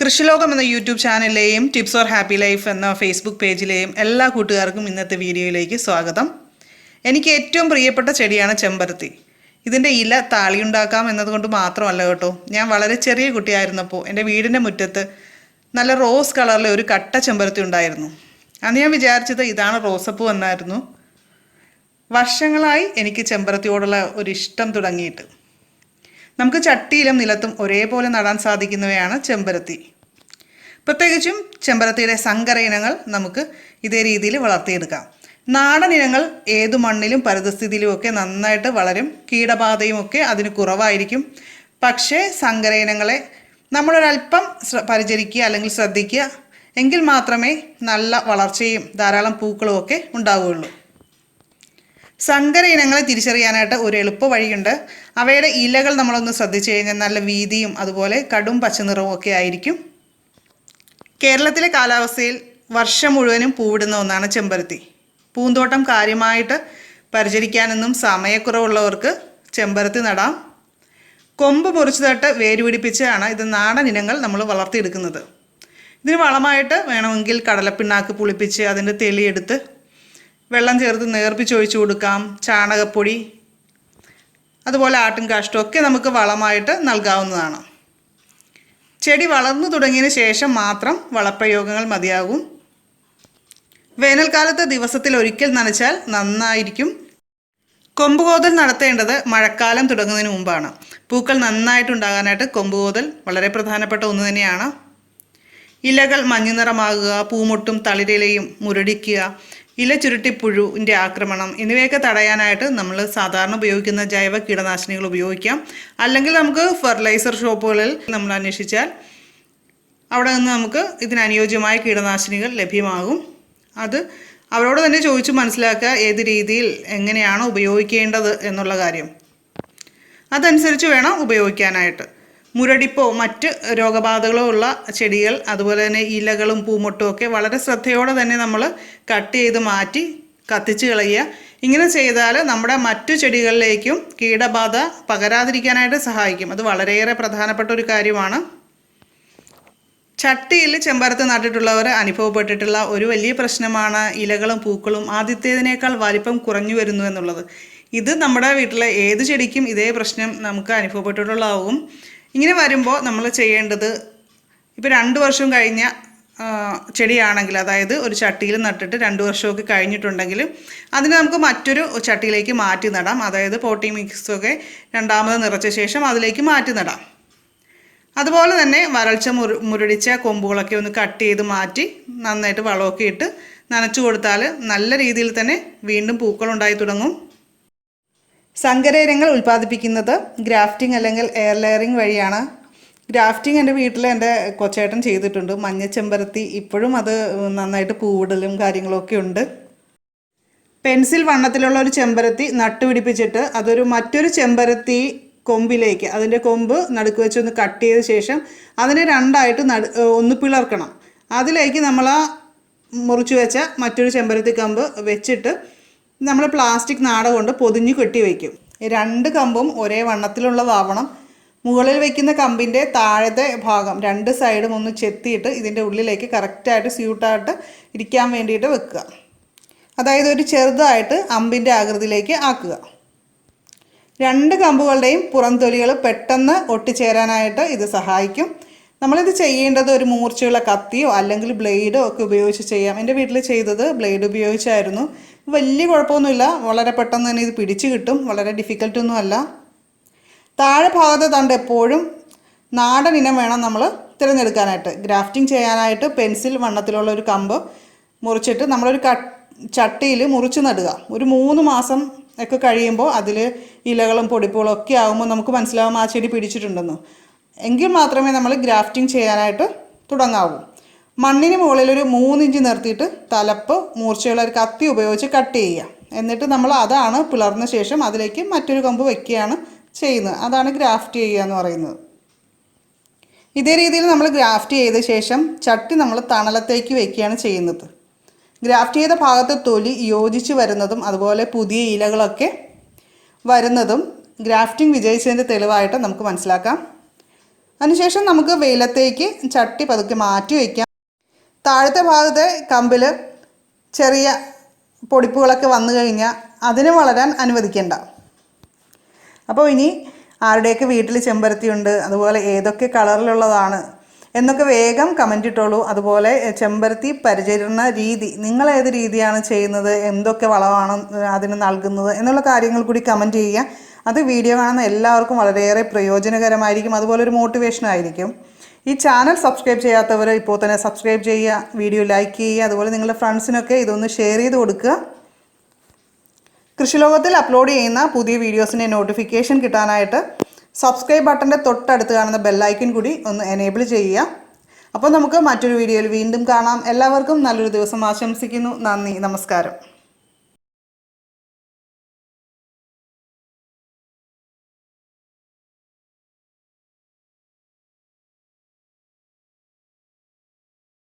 കൃഷിലോകം എന്ന യൂട്യൂബ് ചാനലിലെയും tips or happy life എന്ന ഫേസ്ബുക്ക് പേജിലെയും എല്ലാ കൂട്ടുകാർക്കും ഇന്നത്തെ വീഡിയോയിലേക്ക് സ്വാഗതം. എനിക്ക് ഏറ്റവും പ്രിയപ്പെട്ട ചെടിയാണ് ചെമ്പരത്തി. ഇതിന്റെ ഇല താളിയുണ്ടാക്കാം എന്നതുകൊണ്ട് മാത്രമല്ല കേട്ടോ. ഞാൻ വളരെ ചെറിയ കുട്ടിയായിരുന്നപ്പോൾ എന്റെ വീടിന്റെ മുറ്റത്ത് നല്ല റോസ് കളറിലെ ഒരു കട്ട ചെമ്പരത്തി ഉണ്ടായിരുന്നു. അന്ന് ഞാൻ വിചാരിച്ചത് ഇതാണ് റോസപ്പൂ എന്നായിരുന്നു. വർഷങ്ങളായി എനിക്ക് ചെമ്പരത്തിയോടുള്ള ഒരു ഇഷ്ടം തുടങ്ങിയിട്ട്. നമുക്ക് ചട്ടിയിലും നിലത്തും ഒരേപോലെ നടാൻ സാധിക്കുന്നവയാണ് ചെമ്പരത്തി. പ്രത്യേകിച്ചും ചെമ്പരത്തിയുടെ സങ്കര ഇനങ്ങൾ നമുക്ക് ഇതേ രീതിയിൽ വളർത്തിയെടുക്കാം. നാടൻ ഇനങ്ങൾ ഏതു മണ്ണിലും പരിതസ്ഥിതിയിലും ഒക്കെ നന്നായിട്ട് വളരും. കീടബാധയും ഒക്കെ അതിന് കുറവായിരിക്കും. പക്ഷേ സങ്കര ഇനങ്ങളെ നമ്മളൊരല്പം പരിചരിക്കുക അല്ലെങ്കിൽ ശ്രദ്ധിക്കുക എങ്കിൽ മാത്രമേ നല്ല വളർച്ചയും ധാരാളം പൂക്കളും ഒക്കെ ഉണ്ടാവുകയുള്ളൂ. സങ്കര ഇനങ്ങളെ തിരിച്ചറിയാനായിട്ട് ഒരു എളുപ്പ വഴിയുണ്ട്. അവയുടെ ഇലകൾ നമ്മളൊന്ന് ശ്രദ്ധിച്ചു കഴിഞ്ഞാൽ നല്ല വീതിയും അതുപോലെ കടും പച്ചനിറവും ഒക്കെ ആയിരിക്കും. കേരളത്തിലെ കാലാവസ്ഥയിൽ വർഷം മുഴുവനും പൂവിടുന്ന ഒന്നാണ് ചെമ്പരത്തി. പൂന്തോട്ടം കാര്യമായിട്ട് പരിചരിക്കാനൊന്നും സമയക്കുറവുള്ളവർക്ക് ചെമ്പരത്തി നടാം. കൊമ്പ് മുറിച്ചു തട്ട് വേര് പിടിപ്പിച്ചാണ് ഇത് നാടൻ ഇനങ്ങൾ നമ്മൾ വളർത്തിയെടുക്കുന്നത്. ഇതിന് വളമായിട്ട് വേണമെങ്കിൽ കടലപ്പിണ്ണാക്ക് പുളിപ്പിച്ച് അതിന്റെ തെളിയെടുത്ത് വെള്ളം ചേർത്ത് നേർപ്പിച്ച് ഒഴിച്ചു കൊടുക്കാം. ചാണകപ്പൊടി അതുപോലെ ആട്ടും കാഷ്ടവും ഒക്കെ നമുക്ക് വളമായിട്ട് നൽകാവുന്നതാണ്. ചെടി വളർന്നു തുടങ്ങിയതിന് ശേഷം മാത്രം വളപ്രയോഗങ്ങൾ മതിയാകും. വേനൽക്കാലത്ത് ദിവസത്തിൽ ഒരിക്കൽ നനച്ചാൽ നന്നായിരിക്കും. കൊമ്പുകോതൽ നടത്തേണ്ടത് മഴക്കാലം തുടങ്ങുന്നതിന് മുമ്പാണ്. പൂക്കൾ നന്നായിട്ടുണ്ടാകാനായിട്ട് കൊമ്പുകോതൽ വളരെ പ്രധാനപ്പെട്ട ഒന്ന് തന്നെയാണ്. ഇലകൾ മഞ്ഞനിറമാകുക പൂമൊട്ടും തളിരിലയും മുരടിക്കുക ഇല ചുരുട്ടിപ്പുഴുവിന്റെ ആക്രമണം എന്നിവയൊക്കെ തടയാനായിട്ട് നമ്മൾ സാധാരണ ഉപയോഗിക്കുന്ന ജൈവ കീടനാശിനികൾ ഉപയോഗിക്കാം. അല്ലെങ്കിൽ നമുക്ക് ഫെർട്ടിലൈസർ ഷോപ്പുകളിൽ നമ്മൾ അന്വേഷിച്ചാൽ അവിടെ നിന്ന് നമുക്ക് ഇതിനനുയോജ്യമായ കീടനാശിനികൾ ലഭ്യമാകും. അത് അവരോട് തന്നെ ചോദിച്ച് മനസ്സിലാക്കുക ഏത് രീതിയിൽ എങ്ങനെയാണ് ഉപയോഗിക്കേണ്ടത് എന്നുള്ള കാര്യം. അതനുസരിച്ച് വേണം ഉപയോഗിക്കാനായിട്ട്. മുരടിപ്പോ മറ്റ് രോഗബാധകളോ ഉള്ള ചെടികൾ അതുപോലെ തന്നെ ഇലകളും പൂമൊട്ടും ഒക്കെ വളരെ ശ്രദ്ധയോടെ തന്നെ നമ്മൾ കട്ട് ചെയ്ത് മാറ്റി കത്തിച്ച് കളയുക. ഇങ്ങനെ ചെയ്താൽ നമ്മുടെ മറ്റു ചെടികളിലേക്കും കീടബാധ പകരാതിരിക്കാനായിട്ട് സഹായിക്കും. അത് വളരെയേറെ പ്രധാനപ്പെട്ട ഒരു കാര്യമാണ്. ചട്ടിയിൽ ചെമ്പരത്ത് നട്ടിട്ടുള്ളവർ അനുഭവപ്പെട്ടിട്ടുള്ള ഒരു വലിയ പ്രശ്നമാണ് ഇലകളും പൂക്കളും. ആദ്യത്തേതിനേക്കാൾ വലിപ്പം കുറഞ്ഞു വരുന്നു എന്നുള്ളത്. ഇത് നമ്മുടെ വീട്ടിലെ ഏത് ചെടിക്കും ഇതേ പ്രശ്നം നമുക്ക് അനുഭവപ്പെട്ടിട്ടുള്ളതാവും. ഇങ്ങനെ വരുമ്പോൾ നമ്മൾ ചെയ്യേണ്ടത് ഇപ്പോൾ രണ്ട് വർഷം കഴിഞ്ഞ ചെടിയാണെങ്കിൽ അതായത് ഒരു ചട്ടിയിൽ നട്ടിട്ട് രണ്ട് വർഷമൊക്കെ കഴിഞ്ഞിട്ടുണ്ടെങ്കിൽ അതിനെ നമുക്ക് മറ്റൊരു ചട്ടിയിലേക്ക് മാറ്റി നടാം. അതായത് പോട്ടി മിക്സൊക്കെ രണ്ടാമത് നിറച്ച ശേഷം അതിലേക്ക് മാറ്റി നടാം. അതുപോലെ തന്നെ വരൾച്ച മുരു മുരടിച്ച കൊമ്പുകളൊക്കെ ഒന്ന് കട്ട് ചെയ്ത് മാറ്റി നന്നായിട്ട് വളമൊക്കെ ഇട്ട് നനച്ചു കൊടുത്താൽ നല്ല രീതിയിൽ തന്നെ വീണ്ടും പൂക്കളുണ്ടായി തുടങ്ങും. സങ്കരയിനങ്ങൾ ഉൽപ്പാദിപ്പിക്കുന്നത് ഗ്രാഫ്റ്റിംഗ് അല്ലെങ്കിൽ എയർ ലെയറിംഗ് വഴിയാണ്. ഗ്രാഫ്റ്റിംഗ് എന്റെ വീട്ടിൽ എന്റെ കൊച്ചേട്ടൻ ചെയ്തിട്ടുണ്ട്. മഞ്ഞ ചെമ്പരത്തി ഇപ്പോഴും അത് നന്നായിട്ട് പൂവിടലും കാര്യങ്ങളൊക്കെ ഉണ്ട്. പെൻസിൽ വണ്ണത്തിലുള്ള ഒരു ചെമ്പരത്തി നട്ടുപിടിപ്പിച്ചിട്ട് അതൊരു മറ്റൊരു ചെമ്പരത്തി കൊമ്പിലേക്ക് അതിന്റെ കൊമ്പ് നടുക്ക് വെച്ച് ഒന്ന് കട്ട് ചെയ്ത ശേഷം അതിനെ രണ്ടായിട്ട് നടു ഒന്ന് പിളർക്കണം. അതിലേക്ക് നമ്മൾ മുറിച്ച് വെച്ച മറ്റൊരു ചെമ്പരത്തി കമ്പ് വെച്ചിട്ട് നമ്മൾ പ്ലാസ്റ്റിക് നാട കൊണ്ട് പൊതിഞ്ഞു കെട്ടി വയ്ക്കും രണ്ട് കമ്പും ഒരേ വണ്ണത്തിലുള്ളതാവണം മുകളിൽ വയ്ക്കുന്ന കമ്പിന്റെ താഴത്തെ ഭാഗം രണ്ട് സൈഡും ഒന്ന് ചെത്തിയിട്ട് ഇതിന്റെ ഉള്ളിലേക്ക് കറക്റ്റായിട്ട് സ്യൂട്ടായിട്ട് ഇരിക്കാൻ വേണ്ടിയിട്ട് വെക്കുക. അതായത് ഒരു ചെറുതായിട്ട് അമ്പിന്റെ ആകൃതിയിലേക്ക് ആക്കുക. രണ്ട് കമ്പുകളുടെയും പുറംതൊലികൾ പെട്ടെന്ന് ഒട്ടിച്ചേരാനായിട്ട് ഇത് സഹായിക്കും. നമ്മളിത് ചെയ്യേണ്ടത് ഒരു മൂർച്ചയുള്ള കത്തിയോ അല്ലെങ്കിൽ ബ്ലേഡോ ഒക്കെ ഉപയോഗിച്ച് ചെയ്യാം. എന്റെ വീട്ടിൽ ചെയ്തത് ബ്ലേഡ് ഉപയോഗിച്ചായിരുന്നു. വലിയ കുഴപ്പമൊന്നുമില്ല. വളരെ പെട്ടെന്ന് തന്നെ ഇത് പിടിച്ചു കിട്ടും. വളരെ ഡിഫിക്കൽട്ടൊന്നും അല്ല. താഴെ ഭാഗത്തെ തണ്ട് എപ്പോഴും നാടൻ ഇനം വേണം നമ്മൾ തിരഞ്ഞെടുക്കാനായിട്ട്. ഗ്രാഫ്റ്റിംഗ് ചെയ്യാനായിട്ട് പെൻസിൽ വണ്ണത്തിലുള്ള ഒരു കമ്പ് മുറിച്ചിട്ട് നമ്മളൊരു കട്ട് ചട്ടിയിൽ മുറിച്ച് നടുക. ഒരു മൂന്ന് മാസം ഒക്കെ കഴിയുമ്പോൾ അതിൽ ഇലകളും പൊടിപ്പുകളും ഒക്കെ ആകുമ്പോൾ നമുക്ക് മനസ്സിലാവും ആ ചെടി പിടിച്ചിട്ടുണ്ടെന്ന്. എങ്കിൽ മാത്രമേ നമ്മൾ ഗ്രാഫ്റ്റിംഗ് ചെയ്യാനായിട്ട് തുടങ്ങാവൂ. മണ്ണിന് മുകളിൽ ഒരു മൂന്നിഞ്ച് നിർത്തിയിട്ട് തലപ്പ് മൂർച്ചയുള്ള ഒരു കത്തി ഉപയോഗിച്ച് കട്ട് ചെയ്യുക. എന്നിട്ട് നമ്മൾ അതാണ് പിളർന്ന ശേഷം അതിലേക്ക് മറ്റൊരു കമ്പ് വെക്കുകയാണ് ചെയ്യുന്നത്. അതാണ് ഗ്രാഫ്റ്റ് ചെയ്യുക എന്ന് പറയുന്നത്. ഇതേ രീതിയിൽ നമ്മൾ ഗ്രാഫ്റ്റ് ചെയ്ത ശേഷം ചട്ടി നമ്മൾ തണലത്തേക്ക് വെക്കുകയാണ് ചെയ്യുന്നത്. ഗ്രാഫ്റ്റ് ചെയ്ത ഭാഗത്തെ തൊലി യോജിച്ച് വരുന്നതും അതുപോലെ പുതിയ ഇലകളൊക്കെ വരുന്നതും ഗ്രാഫ്റ്റിംഗ് വിജയിച്ചതിന്റെ തെളിവായിട്ട് നമുക്ക് മനസ്സിലാക്കാം. അതിനുശേഷം നമുക്ക് വെയിലത്തേക്ക് ചട്ടി പതുക്കെ മാറ്റി വയ്ക്കാം. താഴത്തെ ഭാഗത്തെ കമ്പിൽ ചെറിയ പൊടിപ്പുകളൊക്കെ വന്നു കഴിഞ്ഞാൽ അതിന് വളരാൻ അനുവദിക്കേണ്ട. അപ്പോൾ ഇനി ആരുടെയൊക്കെ വീട്ടിൽ ചെമ്പരത്തിയുണ്ട് അതുപോലെ ഏതൊക്കെ കളറിലുള്ളതാണ് എന്നൊക്കെ വേഗം കമന്റ് ഇട്ടോളൂ. അതുപോലെ ചെമ്പരത്തി പരിചരണ രീതി നിങ്ങൾ ഏത് രീതിയാണ് ചെയ്യുന്നത് എന്തൊക്കെ വളമാണ് അതിന് നൽകുന്നത് എന്നുള്ള കാര്യങ്ങൾ കൂടി കമന്റ് ചെയ്യുക. അത് വീഡിയോ കാണുന്ന എല്ലാവർക്കും വളരെയേറെ പ്രയോജനകരമായിരിക്കും. അതുപോലെ ഒരു മോട്ടിവേഷൻ ആയിരിക്കും. ഈ ചാനൽ സബ്സ്ക്രൈബ് ചെയ്യാത്തവർ ഇപ്പോൾ തന്നെ സബ്സ്ക്രൈബ് ചെയ്യുക വീഡിയോ ലൈക്ക് ചെയ്യുക അതുപോലെ നിങ്ങളുടെ ഫ്രണ്ട്സിനൊക്കെ ഇതൊന്ന് ഷെയർ ചെയ്ത് കൊടുക്കുക. കൃഷിലോകത്തിൽ അപ്ലോഡ് ചെയ്യുന്ന പുതിയ വീഡിയോസിന്റെ നോട്ടിഫിക്കേഷൻ കിട്ടാനായിട്ട് സബ്സ്ക്രൈബ് ബട്ടന്റെ തൊട്ടടുത്ത് കാണുന്ന ബെല്ലൈക്കൻ കൂടി ഒന്ന് എനേബിൾ ചെയ്യുക. അപ്പോൾ നമുക്ക് മറ്റൊരു വീഡിയോയിൽ വീണ്ടും കാണാം. എല്ലാവർക്കും നല്ലൊരു ദിവസം ആശംസിക്കുന്നു. നന്ദി. നമസ്കാരം.